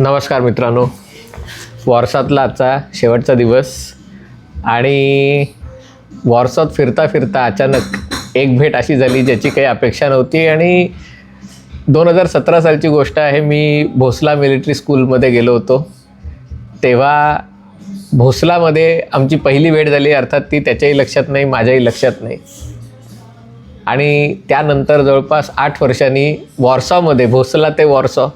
नमस्कार मित्रांनो. वॉर्सातला आजचा शेवटचा दिवस आणि वॉर्सात फिरता फिरता अचानक एक भेट अशी झाली ज्याची काही अपेक्षा नव्हती आणि दोन हजार सतरा सालची गोष्ट आहे मी भोसला मिलिटरी स्कूलमध्ये गेलो होतो. तेव्हा भोसलामध्ये आमची पहिली भेट झाली अर्थात ती त्याच्याही लक्षात नाही माझ्याही लक्षात नाही. आणि त्यानंतर जवळपास आठ वर्षांनी वॉर्सॉमध्ये भोसला ते वॉर्सॉ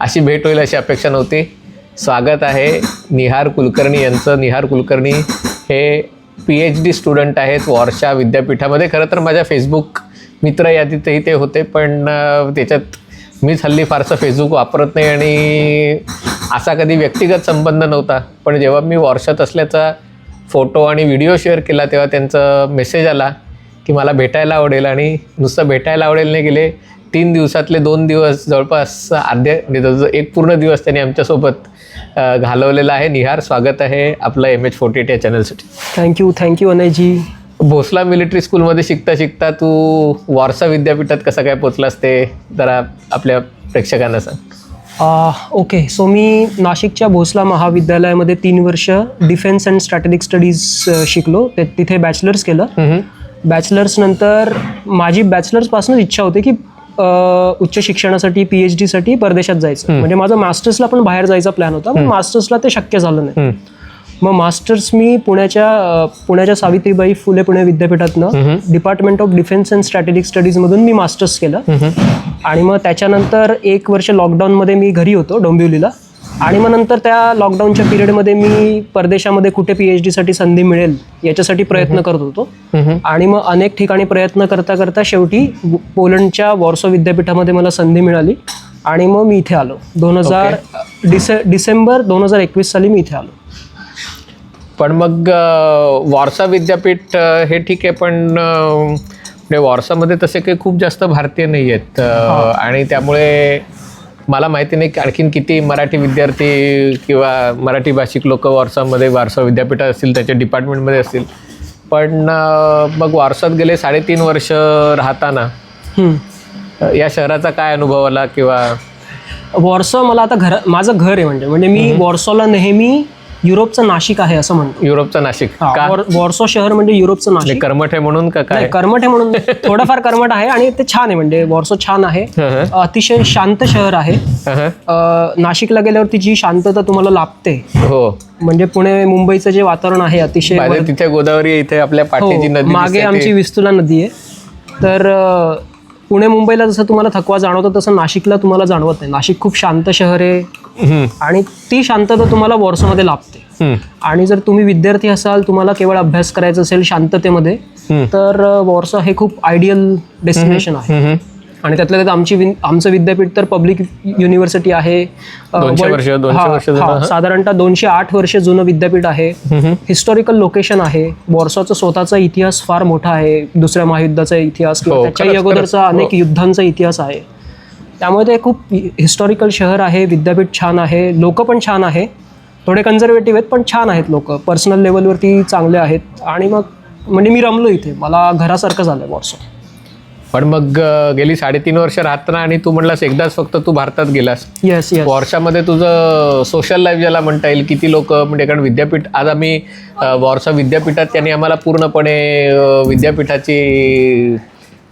अशी भेट होईल अशी अपेक्षा नव्हती. स्वागत आहे निहार कुलकर्णी यांचं. निहार कुलकर्णी हे पी एच डी स्टुडंट आहेत वॉर्षा विद्यापीठामध्ये. खरं तर माझ्या फेसबुक मित्र यादीतही ते होते पण त्याच्यात मीच हल्ली फारसं फेसबुक वापरत नाही आणि असा कधी व्यक्तिगत संबंध नव्हता. पण जेव्हा मी वॉर्षात असल्याचा फोटो आणि व्हिडिओ शेअर केला तेव्हा त्यांचा मेसेज आला की मला भेटायला आवडेल आणि नुसतं भेटायला आवडेल नाही गेले तीन दिवसातले दोन दिवस जवळपास अर्ध्या म्हणजे एक पूर्ण दिवस त्यांनी आमच्यासोबत घालवलेला आहे. निहार स्वागत आहे आपलं एम एच फोर्टी एट या चॅनलसाठी thank you thank you Anayji Bhosala military स्कूलमध्ये शिकता शिकता तू वारसा विद्यापीठात कसं काय पोचलास ते जरा आपल्या प्रेक्षकांना सांग. ओके सो मी नाशिकच्या भोसला महाविद्यालयामध्ये तीन वर्ष डिफेन्स अँड स्ट्रॅटेजिक स्टडीज शिकलो. ते तिथे बॅचलर्स केलं. बॅचलर्स नंतर माझी बॅचलर्सपासूनच इच्छा होती की उच्च शिक्षणासाठी पी एच डीसाठी परदेशात जायचं. म्हणजे माझं मास्टर्सला पण बाहेर जायचा प्लॅन होता पण मास्टर्सला ते शक्य झालं नाही. मग मास्टर्स मी पुण्याच्या पुण्याच्या Savitribai Phule Pune विद्यापीठातनं department of defence and strategic स्टडीजमधून मी मास्टर्स केलं. आणि मग त्याच्यानंतर एक वर्ष लॉकडाऊनमध्ये मी घरी होतो डोंबिवलीला. आणि मग नंतर त्या लॉकडाऊनच्या पिरियडमध्ये मी परदेशामध्ये कुठे पी एच डीसाठी संधी मिळेल याच्यासाठी प्रयत्न करत होतो. आणि मग अनेक ठिकाणी प्रयत्न करता करता शेवटी पोलंडच्या वॉर्सो विद्यापीठामध्ये मला संधी मिळाली आणि मग मी इथे आलो. दोन हजार डिसे डिसेंबर दोन हजार एकवीस साली मी इथे आलो. पण मग वॉर्सा विद्यापीठ हे ठीक आहे पण म्हणजे वॉर्सामध्ये तसे काही खूप जास्त भारतीय नाही आहेत आणि त्यामुळे मला माहिती नाही की आणखीन किती मराठी विद्यार्थी किंवा मराठी भाषिक लोक वॉर्सामध्ये वारसा विद्यापीठात असतील त्याच्या डिपार्टमेंटमध्ये असतील. पण मग वारसात गेले साडेतीन वर्ष राहताना या शहराचा काय अनुभव आला किंवा? वॉर्सो मला आता घर माझं घर आहे म्हणजे म्हणजे मी वॉर्सोला नेहमी युरोपचं नाशिक आहे असं म्हणतो. युरोपचा नाशिक. हा, का? वॉर- वॉर्सो शहर म्हणजे युरोपचं म्हणजे नाशिक. कर्मठ आहे म्हणून का काय? नाही, कर्मठ आहे म्हणून. थोडंफार कर्मठ आहे आणि ते छान आहे म्हणजे वॉर्सो छान आहे. हं. अतिशय शांत शहर आहे. हं, हं. अ, नाशिकला गेल्यावरती जी शांतता तुम्हाला लाभते हो. म्हणजे पुणे मुंबईचं जे वातावरण आहे अतिशय माझ्या तिथे गोदावरी आहे, इथे आपल्या हो, पाठीची नदी मागे दिसते आमची विस्तुला नदी आहे. तर अ, पुणे मुंबईला जसं तुम्हाला थकवा जाणवतो तसं नाशिकला तुम्हाला जाणवत नाही. नाशिक खूप शांत शहर आहे. आणि ती शांतता तुम्हाला वॉर्सोमध्ये लाभते. आणि जर तुम्ही विद्यार्थी असाल तुम्हाला केवळ अभ्यास करायचा असेल शांततेमध्ये. तर वॉर्सो हे खूप आयडियल डेस्टिनेशन आहे. आणि त्यातल्या त्यात आमची आमचं विद्यापीठ तर पब्लिक युनिव्हर्सिटी आहे. हा, हा, हा. साधारणतः दोनशे आठ वर्ष जुनं विद्यापीठ आहे. हिस्टॉरिकल लोकेशन आहे. वॉर्सोचा स्वतःचा इतिहास फार मोठा आहे. दुसऱ्या महायुद्धाचा इतिहास किंवा हो, त्याच्याही अगोदरचा. अनेक युद्धांचा इतिहास आहे. त्यामुळे ते खूप हिस्टॉरिकल शहर आहे विद्यापीठ छान आहे लोक पण छान आहे. थोडे कन्झर्वेटिव्ह आहेत पण छान आहेत लोक. पर्सनल लेवलवरती चांगले आहेत. आणि मग म्हणजे मी रमलो इथे. मला घरासारखं झालं वॉर्सो पण मग गेली साडेतीन वर्ष राहताना आणि तू म्हणलास एकदाच फक्त तू भारतात गेलास. येस येस वॉर्षामध्ये तुझं सोशल लाईफ ज्याला म्हणता येईल किती लोक म्हणजे कारण विद्यापीठ आज आम्ही वॉर्षा विद्यापीठात त्यांनी आम्हाला पूर्णपणे विद्यापीठाची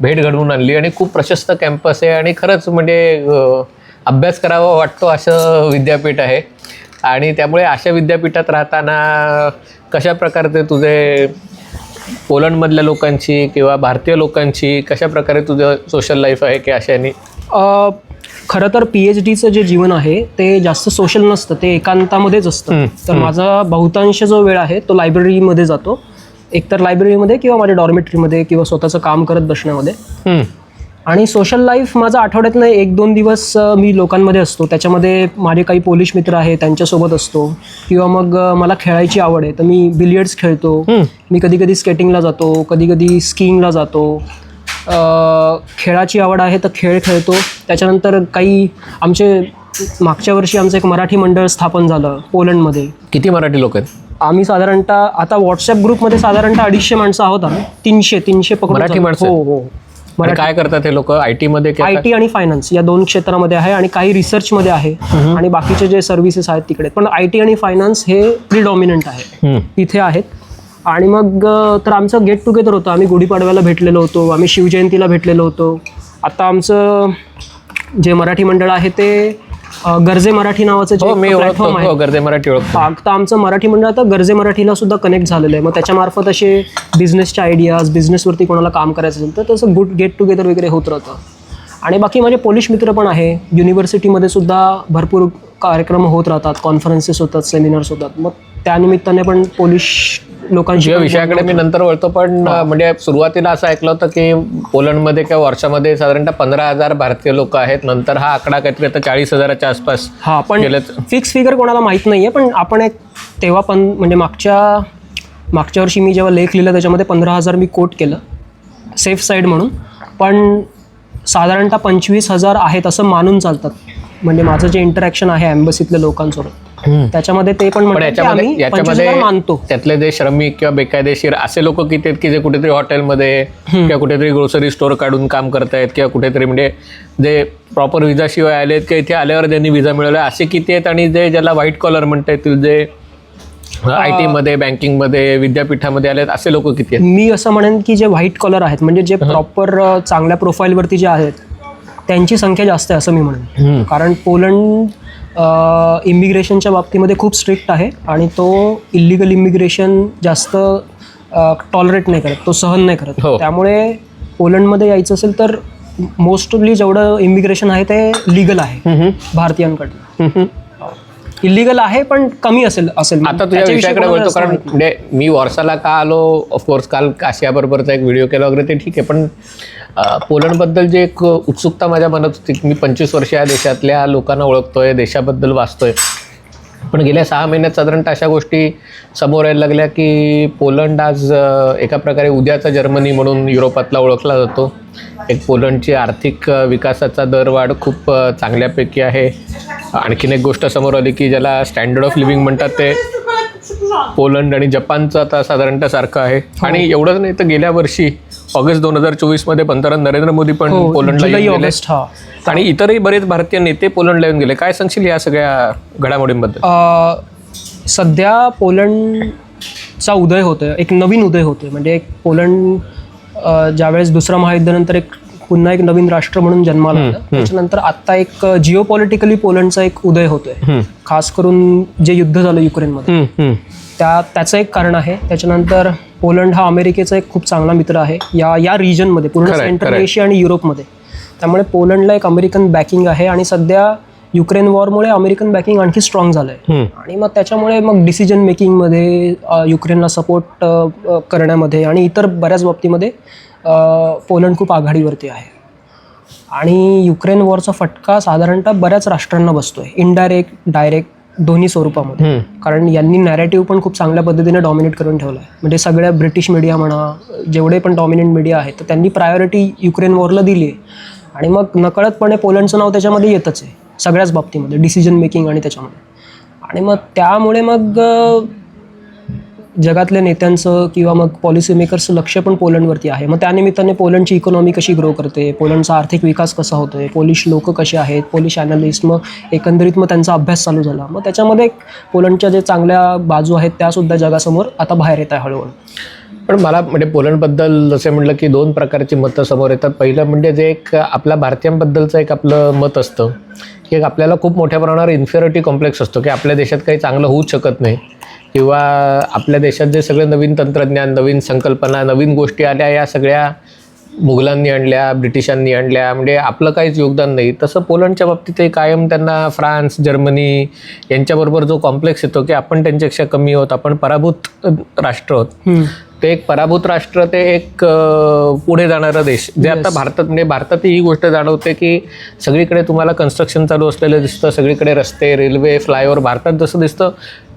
भेट घडवून आणली आणि खूप प्रशस्त कॅम्पस आहे आणि खरंच म्हणजे अभ्यास करावा वाटतो असं विद्यापीठ आहे. आणि त्यामुळे अशा विद्यापीठात राहताना कशा प्रकारचे तुझे पोलंडमधल्या लोकांची किंवा भारतीय लोकांची कशा प्रकारे तुझं सोशल लाईफ आहे की अशाने? खरं तर पी एच डीचं जे जीवन आहे ते जास्त सोशल नसतं ते एकांतामध्येच असतं. तर माझा बहुतांश जो वेळ आहे तो लायब्ररीमध्ये जातो. एकतर लायब्ररीमध्ये किंवा माझ्या डॉर्मेटरीमध्ये किंवा स्वतःचं काम करत बसण्यामध्ये. आणि सोशल लाईफ माझा आठवड्यातनं एक दोन दिवस मी लोकांमध्ये असतो. त्याच्यामध्ये माझे काही पोलिश मित्र आहे त्यांच्यासोबत असतो. किंवा मग मला खेळायची आवड आहे तर मी बिलियर्ड्स खेळतो. मी कधी कधी स्केटिंगला जातो कधी कधी स्कीइंगला जातो. खेळाची आवड आहे तर खेळ खेळतो. त्याच्यानंतर काही आमचे मागच्या वर्षी आमचं एक मराठी मंडळ स्थापन झालं पोलंडमध्ये. किती मराठी लोक आहेत? आम्ही साधारणतः आता व्हॉट्सअप ग्रुपमध्ये साधारणतः अडीचशे माणसं आहोत आम्ही. तीनशे तीनशे पकडून मराठी चालू. माणसं? हो हो. आणि काय करतात हे लोक? आय टी मध्ये आय टी आणि फायनान्स या दोन क्षेत्रामध्ये आहे आणि काही रिसर्चमध्ये आहे. आणि बाकीचे जे सर्व्हिसेस आहेत तिकडे. पण आय टी आणि फायनान्स हे प्रिडॉमिनंट आहे. इथे आहेत. आणि मग अ, तर आमचं गेट टुगेदर होतं. आम्ही गुढीपाडव्याला भेटलेलो होतो. आम्ही शिवजयंतीला भेटलेलो होतो. आता आमचं जे मराठी मंडळ आहे ते अ, गरजे मराठी नावाचं हो मी जे ओळखतो. प्लॅटफॉर्म आहे. हो गरजे मराठी ओळखतो. आता आमचं मराठी मंडळ आता गरजे मराठीला सुद्धा कनेक्ट झालेलं आहे. मग त्याच्यामार्फत असे बिझनेसचे आयडियाज बिझनेसवरती कोणाला काम करायचं असेल तर तसं गुड गेट टुगेदर वगैरे होत राहतं. आणि बाकी माझे पोलिश मित्र पण आहे. युनिव्हर्सिटीमध्ये सुद्धा भरपूर कार्यक्रम होत राहतात. कॉन्फरन्सेस होतात सेमिनार्स होतात. मग त्यानिमित्ताने पण पोलिश लोकांशी या विषयाकडे मी नंतर वळतो पण म्हणजे सुरुवातीला असं ऐकलं होतं की पोलंडमध्ये किंवा वर्षामध्ये साधारणतः पंधरा हजार भारतीय लोक आहेत नंतर हा आकडा काहीतरी आता चाळीस हजाराच्या आसपास हा पण. फिक्स फिगर कोणाला माहीत नाही आहे पण आपण एक तेव्हा पण म्हणजे मागच्या मागच्या वर्षी मी जेव्हा लेख लिहिला त्याच्यामध्ये पंधरा हजार मी कोट केलं सेफ साईड म्हणून. पण साधारणतः पंचवीस हजार आहेत असं मानून चालतात. म्हणजे माझं जे इंटरॅक्शन आहे एम्बसीतल्या लोकांसोबत. त्याच्यामध्ये ते पण याच्यामध्ये आम्ही 25,000 याच्यामध्ये मानतो. त्यातले जे श्रमिक किंवा बेकायदेशीर असे लोक किती आहेत की जे कुठेतरी हॉटेलमध्ये किंवा कुठेतरी ग्रोसरी स्टोअर काढून काम करतायत किंवा कुठेतरी म्हणजे जे प्रॉपर विजा शिवाय आलेत किंवा इथे आल्यावर ज्यांनी विजा मिळवला असे किती आहेत? आणि जे ज्याला व्हाईट कॉलर म्हणता येतील जे आय टी मध्ये बँकिंगमध्ये विद्यापीठामध्ये आलेत असे लोक किती आहेत? मी असं म्हणेन की जे व्हाईट कॉलर आहेत म्हणजे जे प्रॉपर चांगल्या प्रोफाईलवरती जे आहेत त्यांची संख्या जास्त आहे असं मी म्हणेन. कारण पोलंड इमिग्रेशनच्या बाबतीमध्ये खूप स्ट्रिक्ट आहे आणि तो इलिगल इमिग्रेशन जास्त टॉलरेट नाही करत तो सहन नाही करत. हो. त्यामुळे पोलंडमध्ये यायचं असेल तर मोस्टली जेवढं इमिग्रेशन आहे ते लिगल आहे भारतीयांकडनं. इलिगल आहे पण कमी असेल असेल. आता तुझ्या त्याच्याविषयी विषयाकडे कोणाला बोलतो कारण म्हणजे मी वर्षाला का आलो? ऑफकोर्स काल काशियाबरोबरचा एक व्हिडिओ केला वगैरे ते ठीक आहे पण अं, पोलंडबद्दल जे एक उत्सुकता माझ्या मनात होती की मी पंचवीस वर्ष या देशातल्या लोकांना ओळखतोय देशाबद्दल वाचतोय. पण गेल्या सहा महिन्यात साधारणतः अशा गोष्टी समोर यायला लागल्या की पोलंड आज एका प्रकारे उद्याचा जर्मनी म्हणून युरोपातला ओळखला जातो. एक पोलंडची आर्थिक विकासाचा दरवाढ खूप चांगल्यापैकी आहे. आणखीन एक गोष्ट समोर आली की ज्याला स्टँडर्ड ऑफ लिव्हिंग म्हणतात ते पोलंड आणि जपानचं आता साधारणतः सारखं आहे. आणि एवढंच नाही तर गेल्या वर्षी ऑगस्ट दोन हजार चोवीसमध्ये पंतप्रधान नरेंद्र मोदी पण हो, पोलंडला जुलै येऊन गेले. ऑगस्ट हा. आणि इतरही बरेच भारतीय नेते पोलंडला येऊन गेले. काय सांगशील या सगळ्या घडामोडींबद्दल? अ, सध्या पोलंडचा उदय होतोय. एक नवीन उदय होतोय. म्हणजे एक पोलंड अ, ज्यावेळेस दुसऱ्या महायुद्धानंतर एक पुन्हा एक नवीन राष्ट्र म्हणून जन्माला आलं त्याच्यानंतर आता एक जिओ पॉलिटिकली पोलंडचा एक उदय होतोय. खास करून जे युद्ध झालं युक्रेनमध्ये. त्या त्याचं एक कारण आहे. त्याच्यानंतर पोलंड हा अमेरिकेचा एक खूप चांगला मित्र आहे. या या रिजनमध्ये पूर्ण सेंट्रल. एशिया आणि युरोपमध्ये त्यामुळे पोलंडला एक अमेरिकन बॅकिंग आहे आणि सध्या युक्रेन वॉरमुळे अमेरिकन बॅकिंग आणखी स्ट्रॉंग झालं आहे आणि मग त्याच्यामुळे मग डिसिजन मेकिंगमध्ये युक्रेनला सपोर्ट करण्यामध्ये आणि इतर बऱ्याच बाबतीमध्ये पोलंड खूप आघाडीवरती आहे. आणि युक्रेन वॉरचा फटका साधारणतः बऱ्याच राष्ट्रांना बसतोय. इनडायरेक्ट डायरेक्ट दोन्ही स्वरूपामध्ये. कारण यांनी नॅरेटिव्ह पण खूप चांगल्या पद्धतीने डॉमिनेट करून ठेवला आहे. म्हणजे सगळ्या ब्रिटिश मीडिया म्हणा जेवढे पण डॉमिनेंट मीडिया आहेत तर त्यांनी प्रायोरिटी युक्रेन वॉरला दिली आहे. आणि मग नकळतपणे पोलंडचं नाव त्याच्यामध्ये येतच आहे सगळ्याच बाबतीमध्ये डिसिजन मेकिंग आणि त्याच्यामध्ये. आणि मग त्यामुळे मग जगातल्या नेत्यांचं किंवा मग पॉलिसी मेकर्सचं लक्ष पण पोलंडवरती आहे. मग त्यानिमित्ताने पोलंडची इकॉनॉमी कशी ग्रो करते? पोलंडचा आर्थिक विकास कसा होतोय? पोलिश लोक कसे आहेत? पोलिश ॲनालिस्ट मग एकंदरीत मग त्यांचा अभ्यास चालू झाला. मग त्याच्यामध्ये पोलंडच्या जे चांगल्या बाजू आहेत त्यासुद्धा जगासमोर आता बाहेर येत आहे हळूहळू. पण मला म्हणजे पोलंडबद्दल जसे म्हटलं की दोन प्रकारची मतं समोर येतात. पहिलं म्हणजे जे एक आपल्या भारतीयांबद्दलचं एक आपलं मत असतं. की एक आपल्याला खूप मोठ्या प्रमाणावर इन्फिरिटी कॉम्प्लेक्स असतो की आपल्या देशात काही चांगलं होऊच शकत नाही. किंवा आपल्या देशात जे सगळे नवीन तंत्रज्ञान नवीन संकल्पना नवीन गोष्टी आल्या या सगळ्या मुघलांनी आणल्या ब्रिटिशांनी आणल्या म्हणजे आपलं काहीच योगदान नाही. तसं पोलंडच्या बाबतीतही कायम त्यांना फ्रान्स जर्मनी यांच्याबरोबर जो कॉम्प्लेक्स येतो की आपण त्यांच्यापेक्षा कमी आहोत आपण पराभूत राष्ट्र आहोत. ते एक पराभूत राष्ट्र ते एक पुढे जाणारा देश. जे आता भारतात म्हणजे भारतात ही गोष्ट जाणवते की सगळीकडे तुम्हाला कन्स्ट्रक्शन चालू असलेलं दिसतं सगळीकडे रस्ते रेल्वे फ्लायओव्हर भारतात जसं दिसतं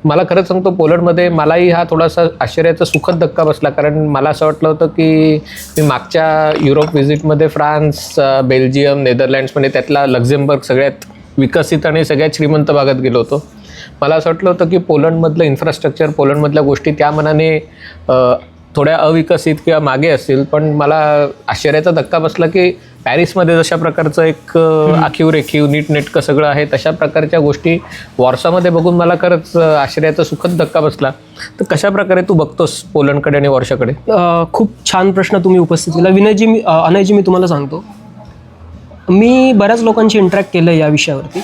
मला खरंच सांगतो पोलंडमध्ये मलाही हा थोडासा आश्चर्याचा सुखद धक्का बसला. कारण मला असं वाटलं होतं की मी मागच्या युरोप व्हिजिटमध्ये फ्रान्स बेल्जियम नेदरलँड्स म्हणजे त्यातला लक्झेंबर्ग सगळ्यात विकसित आणि सगळ्यात श्रीमंत भागात गेलो होतो. मला असं वाटलं होतं की पोलंडमधलं इन्फ्रास्ट्रक्चर पोलंडमधल्या गोष्टी त्या मनाने थोड्या अविकसित किंवा मागे असतील पण मला आश्चर्याचा धक्का बसला की पॅरिसमध्ये जशा प्रकारचं एक आखीव रेखीव नीटनेटकं सगळं आहे तशा प्रकारच्या गोष्टी वॉर्सामध्ये बघून मला खरंच आश्चर्याचा सुखद धक्का बसला. तर कशा प्रकारे तू बघतोस पोलंडकडे आणि वर्षाकडे खूप छान प्रश्न तुम्ही उपस्थित केला. विनयजी मी अनयजी मी तुम्हाला सांगतो. मी बऱ्याच लोकांशी इंटरॅक्ट केलं या विषयावरती.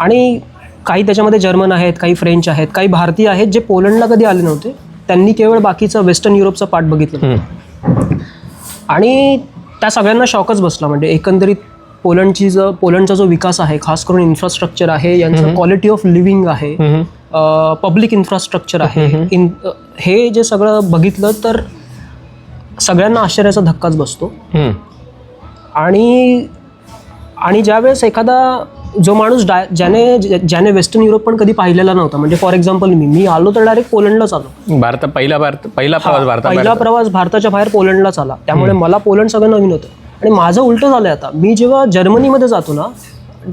आणि काही त्याच्यामध्ये जर्मन आहेत काही फ्रेंच आहेत काही भारतीय आहेत जे पोलंडला कधी आले नव्हते. त्यांनी केवळ बाकीचं वेस्टर्न युरोपचा पार्ट बघितलं. आणि त्या सगळ्यांना शॉकच बसला म्हणजे एकंदरीत पोलंडची जो पोलंडचा जो विकास आहे खास करून इन्फ्रास्ट्रक्चर आहे यांचं क्वालिटी ऑफ लिव्हिंग आहे. पब्लिक इन्फ्रास्ट्रक्चर आहे इन हे जे सगळं बघितलं तर सगळ्यांना आश्चर्याचा धक्काच बसतो. आणि आणि ज्यावेळेस एखादा जो माणूस डाय ज्याने ज्याने वेस्टर्न युरोप पण कधी पाहिलेला नव्हता. म्हणजे फॉर एक्झाम्पल मी मी आलो तर डायरेक्ट पोलंडलाच आलो. भारत पहिला भारत पहिला प्रवास भारता पहिला प्रवास भारताच्या बाहेर पोलंडलाच आला. त्यामुळे मला पोलंड सगळं नवीन होतं. आणि माझं उलटं झालंय आता. मी जेव्हा जर्मनीमध्ये जातो ना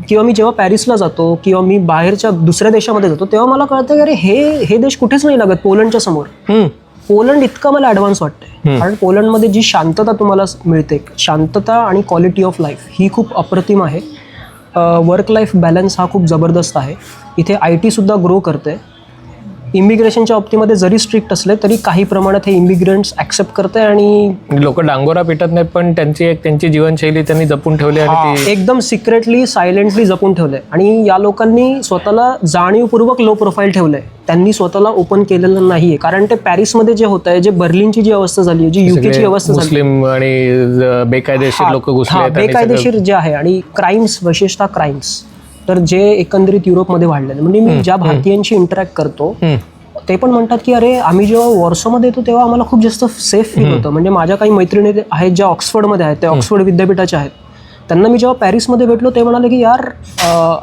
किंवा मी जेव्हा पॅरिसला जातो किंवा मी बाहेरच्या दुसऱ्या देशामध्ये जातो तेव्हा मला कळतं की अरे हे हे देश कुठेच नाही लागत पोलंडच्या समोर. हम्म. पोलंड इतकं मला ॲडव्हान्स वाटतंय. कारण पोलंडमध्ये जी शांतता तुम्हाला मिळते शांतता आणि क्वालिटी ऑफ लाईफ ही खूप अप्रतिम आहे. वर्क लाईफ बॅलन्स हा खूप जबरदस्त आहे. इथे आय टीसुद्धा ग्रो करते इमिग्रेशनच्या बाबतीमध्ये जरी स्ट्रिक्ट असले तरी काही प्रमाणात हे इमिग्रंट्स ॲक्सेप्ट करते आणि लोक डांगोरा पिटत नाहीत पण त्यांची एक त्यांची जीवनशैली त्यांनी जपून ठेवली आणि ती एकदम सिक्रेटली सायलेंटली जपून ठेवलंय. आणि या लोकांनी स्वतःला जाणीवपूर्वक लो प्रोफाईल ठेवलंय. त्यांनी स्वतःला ओपन केलेलं नाहीये. कारण ते पॅरिसमध्ये जे होत आहे जे बर्लिनची जी अवस्था झाली आहे जी युकेची अवस्था झाली मुस्लिम आणि ज- बेकायदेशीर लोक घुसले आहेत आणि बेकायदेशीर जे आहे आणि क्राईम्स विशेषतः क्राईम्स तर जे एकंदरीत युरोपमध्ये वाढलेले म्हणजे मी ज्या भारतीयांशी इंटरॅक्ट करतो. ते पण म्हणतात की अरे आम्ही जेव्हा वॉर्सोमध्ये येतो तेव्हा आम्हाला खूप जास्त सेफ फील होतं. म्हणजे माझ्या काही मैत्रिणी आहेत ज्या ऑक्सफर्डमध्ये आहेत त्या ऑक्सफर्ड विद्यापीठाच्या आहेत. त्यांना मी जेव्हा पॅरिसमध्ये भेटलो ते म्हणाले की यार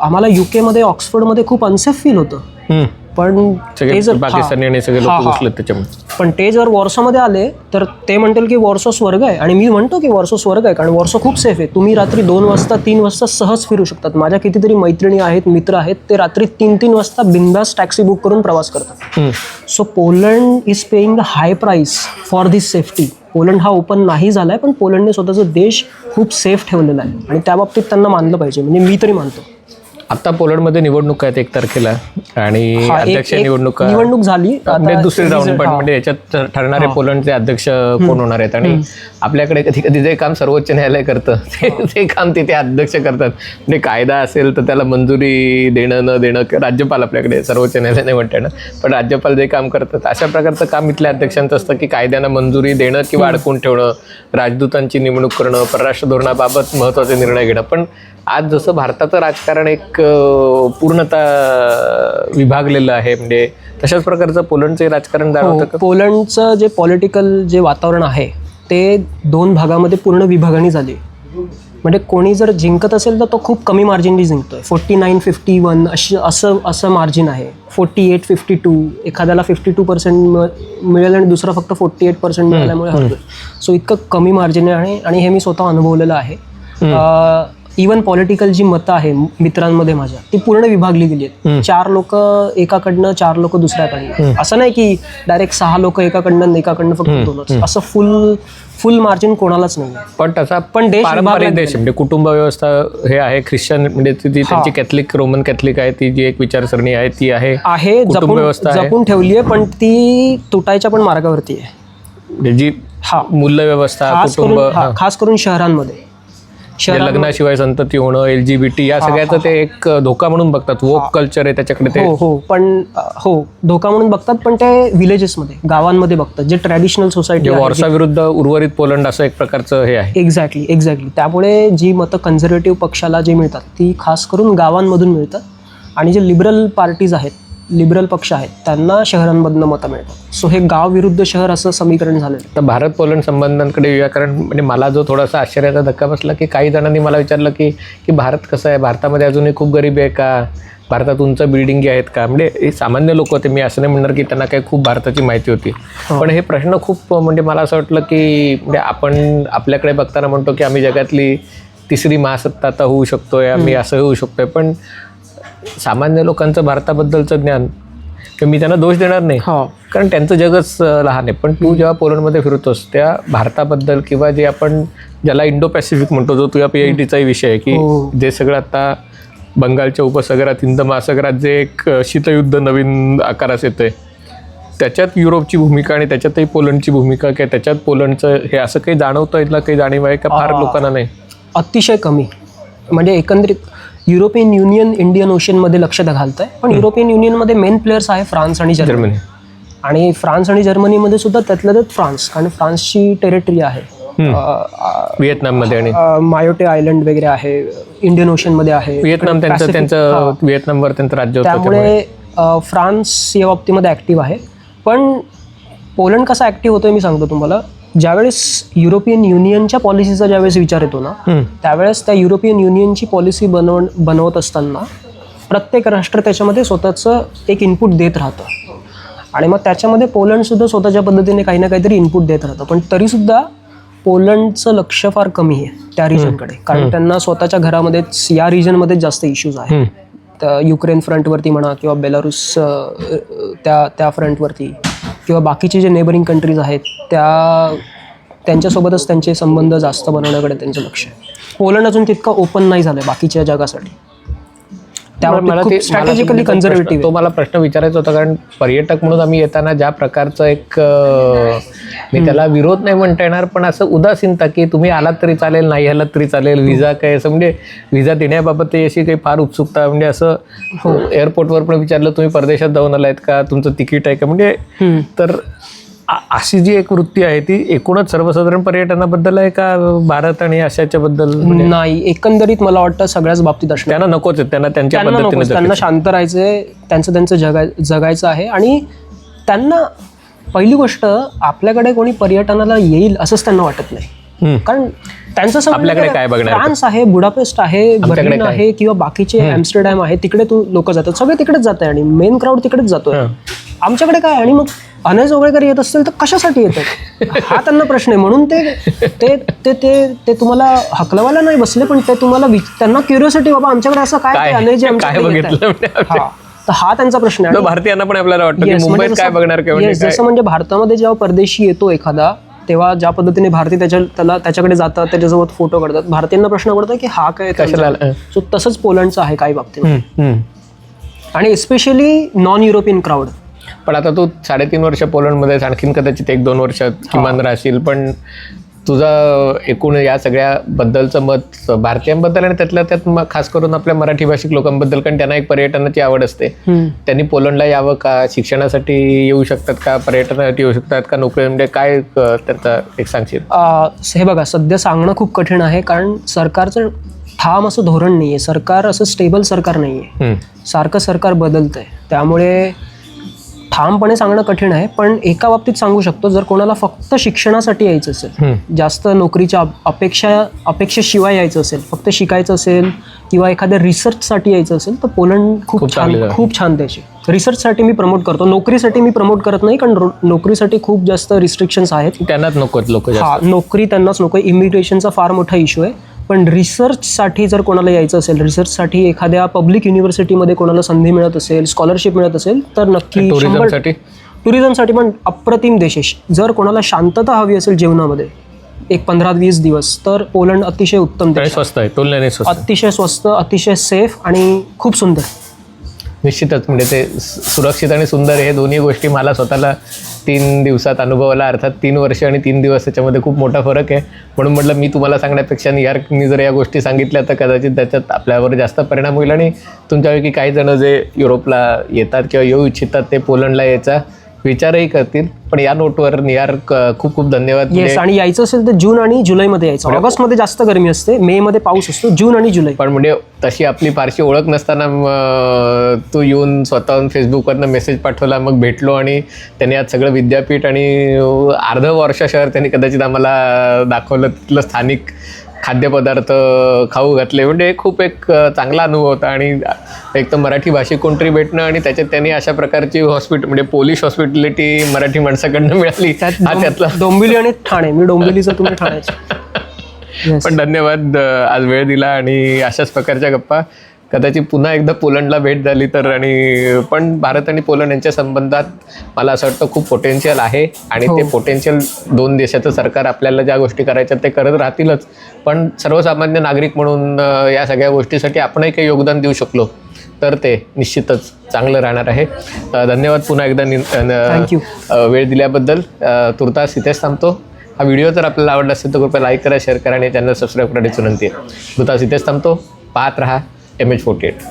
आम्हाला युकेमध्ये ऑक्सफर्डमध्ये खूप अनसेफ फील होतं. पण सगळे ते जर पाकिस्तानी आणि सगळे हा, लोक हा. घुसलेत त्याच्यामुळे. पण ते जर वॉर्सोमध्ये आले तर ते म्हणतील की वॉर्सो स्वर्ग आहे. आणि मी म्हणतो की वॉर्सो स्वर्ग आहे कारण वॉर्सो खूप सेफ आहे. तुम्ही रात्री दोन वाजता तीन वाजता सहज फिरू शकतात. माझ्या कितीतरी मैत्रिणी आहेत मित्र आहेत ते रात्री तीन तीन वाजता बिंदास टॅक्सी बुक करून प्रवास करतात. हम्म. So Poland is paying the high price for this safety Poland हा ओपन नाही झाला आहे पण पोलंडने स्वतःचा देश खूप सेफ ठेवलेला आहे. आणि त्या बाबतीत त्यांना मानलं पाहिजे. म्हणजे मी तरी मानतो. आता पोलंडमध्ये निवडणुका आहेत एक तारखेला आणि अध्यक्ष निवडणुका निवडणूक झाली. दुसरी राऊंड पण. म्हणजे याच्यात ठरणारे पोलंडचे अध्यक्ष कोण होणार आहेत? आणि आपल्याकडे कधी कधी जे काम सर्वोच्च न्यायालय करतं ते काम तिथे अध्यक्ष करतात. म्हणजे कायदा असेल तर त्याला मंजुरी देणं न देणं राज्यपाल आपल्याकडे सर्वोच्च न्यायालय नाही म्हणते ना पण राज्यपाल जे काम करतात अशा प्रकारचं काम इथल्या अध्यक्षांचं असतं की कायद्यांना मंजुरी देणं किंवा अडकून ठेवणं राजदूतांची नेमणूक करणं परराष्ट्र धोरणाबाबत महत्त्वाचे निर्णय घेणं. पण आज जसं भारताचं राजकारण एक अं, पूर्णतः विभागलेलं आहे. म्हणजे तशाच प्रकारचं पोलंडचं राजकारण जाणवतं हो, पोलंडचं जे पॉलिटिकल जे वातावरण आहे ते दोन भागामध्ये पूर्ण विभागणी झाली. म्हणजे कोणी जर जिंकत असेल तर तो खूप कमी मार्जिननी जिंकतोय. फोर्टी नाईन फिफ्टी वन अशी असं असं मार्जिन आहे. फोर्टी एट फिफ्टी टू एखाद्याला फिफ्टी टू पर्सेंट मिळेल आणि दुसरा फक्त फोर्टी एट पर्सेंट मिळाल्यामुळे हरतोय. सो इतकं कमी मार्जिन आहे आणि हे मी स्वतः अनुभवलेलं आहे. इवन पॉलिटिकल जी मतं आहे मित्रांमध्ये माझ्या ती पूर्ण विभागली गेली आहेत. चार लोक एकाकडनं चार लोक दुसऱ्याकडनं. असं नाही की डायरेक्ट सहा लोक एकाकडनं एकाकडनं फक्त दोनच. असं फुल फुल मार्जिन कोणालाच नाही पण तसा पण देश पारंपरिक विभागला देश म्हणजे कुटुंब व्यवस्था हे आहे ख्रिश्चन म्हणजे ती त्यांची कॅथलिक रोमन कॅथलिक आहे ती जी एक विचारसरणी आहे ती आहे. आहे कुटुंब जपून व्यवस्था आहे. जपून ठेवली आहे पण ती तुटायच्या पण मार्गावरती आहे. म्हणजे जी हा. मूल्य व्यवस्था कुटुंब खास करून शहरांमध्ये. लग्नाशिवाय संतती होणं एल जी बी टी या सगळ्याचं ते एक धोका म्हणून बघतात. वोक कल्चर आहे त्याच्याकडे ते. हो हो. पण हो. धोका म्हणून बघतात पण ते विलेजेसमध्ये गावांमध्ये बघतात जे ट्रॅडिशनल सोसायटी वॉर्सा विरुद्ध उर्वरित पोलंड असं एक प्रकारचं हे आहे. एक्झॅक्टली एक्झॅक्टली त्यामुळे जी मतं कन्झर्वेटिव्ह पक्षाला जे मिळतात ती खास करून गावांमधून मिळतात. आणि जे लिबरल पार्टीज आहेत लिबरल पक्ष आहेत त्यांना शहरांमधनं मतं मिळतात. सो हे गाव विरुद्ध शहर असं समीकरण आहे. तर भारत पोलंड संबंधांकडे येऊया. कारण म्हणजे मला जो थोडासा आश्चर्याचा धक्का बसला की काही जणांनी मला विचारलं की की भारत कसं आहे? भारतामध्ये अजूनही खूप गरीबी आहे का? भारतात उंच बिल्डिंगी आहेत का? म्हणजे हे सामान्य लोक होते. मी असं नाही म्हणणार की त्यांना काही खूप भारताची माहिती होती. पण हे प्रश्न खूप म्हणजे मला असं वाटलं की म्हणजे आपण आपल्याकडे बघताना म्हणतो की आम्ही जगातली तिसरी महासत्ता आता होऊ शकतोय आम्ही असं होऊ शकतोय. पण सामान्य लोकांचं भारताबद्दलचं ज्ञान की मी त्यांना दोष देणार नाही. हो. कारण त्यांचं जगच लहान आहे. पण तू जेव्हा पोलंडमध्ये फिरतोस त्या भारताबद्दल किंवा जे आपण ज्याला इंडो पॅसिफिक म्हणतो जो तुझ्या पी एच डीचाही विषय आहे की हो. जे सगळं आता बंगालच्या उपसागरात हिंद महासागरात जे एक शीतयुद्ध नवीन आकारास येतंय त्याच्यात युरोपची भूमिका आणि त्याच्यातही पोलंडची भूमिका किंवा त्याच्यात पोलंडचं हे असं काही जाणवतं इथला काही जाणीव आहे का? फार. लोकांना नाही. अतिशय कमी. म्हणजे एकंदरीत युरोपियन युनियन इंडियन ओशनमध्ये लक्ष घालत आहे पण युरोपियन युनियनमध्ये मेन प्लेयर्स आहे फ्रान्स आणि जर्मनी. आणि फ्रान्स आणि जर्मनीमध्ये सुद्धा त्यातल्या त्यात फ्रान्स. कारण फ्रान्सची टेरिटरी आहे. व्हिएतनाममध्ये आणि? मायोटे आयलंड वगैरे आहे. इंडियन ओशनमध्ये आहे. व्हिएतनाम त्यांचं त्यांचं व्हिएतनामवर त्यांचं राज्य त्यामुळे फ्रान्स या बाबतीमध्ये ॲक्टिव्ह आहे. पण पोलंड कसा ॲक्टिव्ह होतोय मी सांगतो तुम्हाला. ज्यावेळेस युरोपियन युनियनच्या पॉलिसीचा ज्यावेळेस विचार येतो ना. त्यावेळेस त्या युरोपियन युनियनची पॉलिसी बनव बनवत असताना प्रत्येक राष्ट्र त्याच्यामध्ये स्वतःचं एक इनपुट देत राहतं. आणि मग त्याच्यामध्ये पोलंडसुद्धा स्वतःच्या पद्धतीने काही ना काहीतरी इनपुट देत राहतं. पण तरीसुद्धा पोलंडचं लक्ष फार कमी आहे त्या रिजनकडे कारण त्यांना स्वतःच्या घरामध्येच या रिजनमध्येच जास्त इश्यूज आहेत. त्या युक्रेन फ्रंटवरती म्हणा किंवा बेलारुस त्या त्या फ्रंटवरती किंवा बाकीचे जे नेबरिंग कंट्रीज आहेत त्या त्यांच्यासोबतच त्यांचे संबंध जास्त बनवण्याकडे त्यांचं लक्ष आहे. पोलंड अजून तितका ओपन नाही झालं आहे बाकीच्या जगासाठी. त्यामुळे ते- मला स्ट्रॅटेजिकली कन्झर्वेटिव्ह तो मला प्रश्न विचारायचा होता कारण पर्यटक म्हणून आम्ही येताना ज्या प्रकारचं एक मी त्याला विरोध नाही म्हणता येणार पण असं उदासीनता की तुम्ही आलात तरी चालेल नाही आलात तरी चालेल व्हिसा काय असं म्हणजे व्हिसा देण्याबाबत अशी काही फार उत्सुकता म्हणजे असं एअरपोर्टवर पण विचारलं तुम्ही परदेशात जाऊन आलायत का तुमचं तिकीट आहे का म्हणजे तर अशी जी एक वृत्ती आहे ती एकूणच सर्वसाधारण पर्यटनाबद्दल आहे का भारत आणि आशियाच्या बद्दल नाही एकंदरीत मला वाटतं सगळ्याच बाबतीत असणार त्यांना नकोच त्यांना त्यांच्या त्यांना पद्धतीने नको त्यांना शांत राहायचंय त्यांचं त्यांचं जगाय जगायचं आहे आणि त्यांना पहिली गोष्ट आपल्याकडे कोणी पर्यटनाला येईल असंच त्यांना वाटत नाही. कारण त्यांचं आपल्याकडे म्हणजे काय बघणार? फ्रान्स आहे बुडापेस्ट आहे बर्लिन? आहे किंवा बाकीचे ॲम्स्टरडॅम आहे तिकडे तू लोक जातात सगळे तिकडेच जात आहे आणि मेन क्राऊड तिकडेच जातोय. आमच्याकडे काय आणि मग अनय जोगळेकर येत असतील तर कशासाठी येतात? हा त्यांना प्रश्न आहे. म्हणून ते ते ते ते ते तुम्हाला हकलवायला नाही बसले पण ते तुम्हाला त्यांना क्युरियोसिटी बाबा आमच्याकडे असं काय अनय जे तर हा त्यांचा प्रश्न आहे. भारतीयांना पण आपल्याला वाटतं म्हणजे मुंबईत काय बघणार जसं म्हणजे भारतामध्ये जेव्हा परदेशी येतो एखादा तेव्हा ज्या पद्धतीने भारतीय त्याच्या त्याला त्याच्याकडे जातात त्याच्यासोबत फोटो काढतात. भारतीयांना प्रश्न पडतो की हा काय कशाला? सो तसंच पोलंडचं आहे काही बाबतीत. आणि एस्पेशली नॉन युरोपियन क्राऊड पण आता तू साडेतीन वर्ष पोलंडमध्ये आणखीन कदाचित एक दोन वर्ष किमान राहशील पण तुझं एकूण या सगळ्या बद्दलचं मत भारतीयांबद्दल आणि त्यातल्या त्यात खास करून आपल्या मराठी भाषिक लोकांबद्दल कारण त्यांना एक पर्यटनाची आवड असते. त्यांनी पोलंडला यावं का? शिक्षणासाठी येऊ शकतात का? पर्यटनासाठी येऊ शकतात का? नोकरी म्हणजे काय त्याचा एक सांगशील? हे बघा सध्या सांगणं खूप कठीण आहे कारण सरकारचं ठाम असं धोरण नाही आहे सरकार असं स्टेबल सरकार नाही आहे हम्म, सारखं सरकार बदलतंय. त्यामुळे ठामपणे सांगणं कठीण आहे पण एका बाबतीत सांगू शकतो जर कोणाला फक्त शिक्षणासाठी यायचं असेल. जास्त नोकरीच्या अप- अपेक्षा अपेक्षेशिवाय यायचं असेल फक्त शिकायचं असेल किंवा एखाद्या रिसर्चसाठी यायचं असेल तर पोलंड खूप छान. खूप छान देश आहे. रिसर्चसाठी मी प्रमोट करतो. नोकरीसाठी मी प्रमोट करत नाही कारण नोकरीसाठी खूप जास्त रिस्ट्रिक्शन्स आहेत. त्यांनाच नकोत लोक हा नोकरी त्यांनाच नको इमिग्रेशनचा फार मोठा इश्यू आहे. पण रिसर्चसाठी जर कोणाला यायचं असेल रिसर्चसाठी एखाद्या पब्लिक युनिव्हर्सिटीमध्ये कोणाला संधी मिळत असेल स्कॉलरशिप मिळत असेल तर नक्की टुरिझमसाठी टुरिझमसाठी पण अप्रतिम देश जर कोणाला शांतता हवी असेल जीवनामध्ये एक पंधरा वीस दिवस तर पोलंड अतिशय उत्तम देश आणि स्वस्त आहे तुलनेने स्वस्त आहे. अतिशय स्वस्त अतिशय सेफ आणि खूप सुंदर. निश्चितच. म्हणजे ते सुरक्षित आणि सुंदर हे दोन्ही गोष्टी मला स्वतःला तीन दिवसात अनुभवाला अर्थात तीन वर्ष आणि तीन दिवस त्याच्यामध्ये खूप मोठा फरक आहे. म्हणून म्हटलं मी तुम्हाला सांगण्यापेक्षा यार मी जर या गोष्टी सांगितल्या तर कदाचित त्याच्यात आपल्यावर जास्त परिणाम होईल आणि तुमच्यापैकी काही जण जे युरोपला येतात किंवा येऊ इच्छितात ते पोलंडला यायचा विचारही करतील. पण या नोटवर निहार क- खूप खूप धन्यवाद. येस आणि यायचं असेल तर जून आणि जुलैमध्ये यायचं. ऑगस्टमध्ये जास्त गरमी असते मे मध्ये पाऊस असतो जून आणि जुलै. पण म्हणजे तशी आपली फारशी ओळख नसताना म, तू येऊन स्वतःहून फेसबुकवरनं मेसेज पाठवला मग भेटलो आणि त्यांनी आज सगळं विद्यापीठ आणि अर्ध वर्ष शहर त्यांनी कदाचित आम्हाला दाखवलं तिथलं स्थानिक खाद्यपदार्थ खाऊ घातले. म्हणजे खूप एक चांगला अनुभव होता आणि एक तर मराठी भाषिक कोणतरी भेटणं आणि त्याच्यात त्यांनी अशा प्रकारची हॉस्पिटल म्हणजे पोलिश हॉस्पिटॅलिटी मराठी माणसाकडनं मिळाली. हा त्यातला डोंबिवली आणि ठाणे. मी डोंबिवलीचं तुम्ही ठाण्याचे. Yes. पण धन्यवाद आज वेळ दिला आणि अशाच प्रकारच्या गप्पा. कदाचित पुन्हा एकदा पोलंडला भेट झाली तर आणि पण भारत आणि पोलंड यांच्या संबंधात मला असं वाटतं खूप पोटेन्शियल आहे. आणि ते हो. पोटेन्शियल दोन देशाचं सरकार आपल्याला ज्या गोष्टी करायच्या ते करत राहतीलच. पण सर्वसामान्य नागरिक म्हणून या सगळ्या गोष्टीसाठी आपणही काही योगदान देऊ शकलो तर ते निश्चितच चांगलं राहणार आहे. धन्यवाद पुन्हा एकदा वेळ दिल्याबद्दल. तुर्तास इथेच थांबतो. हा व्हिडिओ जर आपल्याला आवडला असेल तर कृपया लाईक करा शेअर करा आणि चॅनल सबस्क्राईब करण्याची विनंती आहे. तुर्तास इथेच थांबतो. पाहत रहा. M H forty eight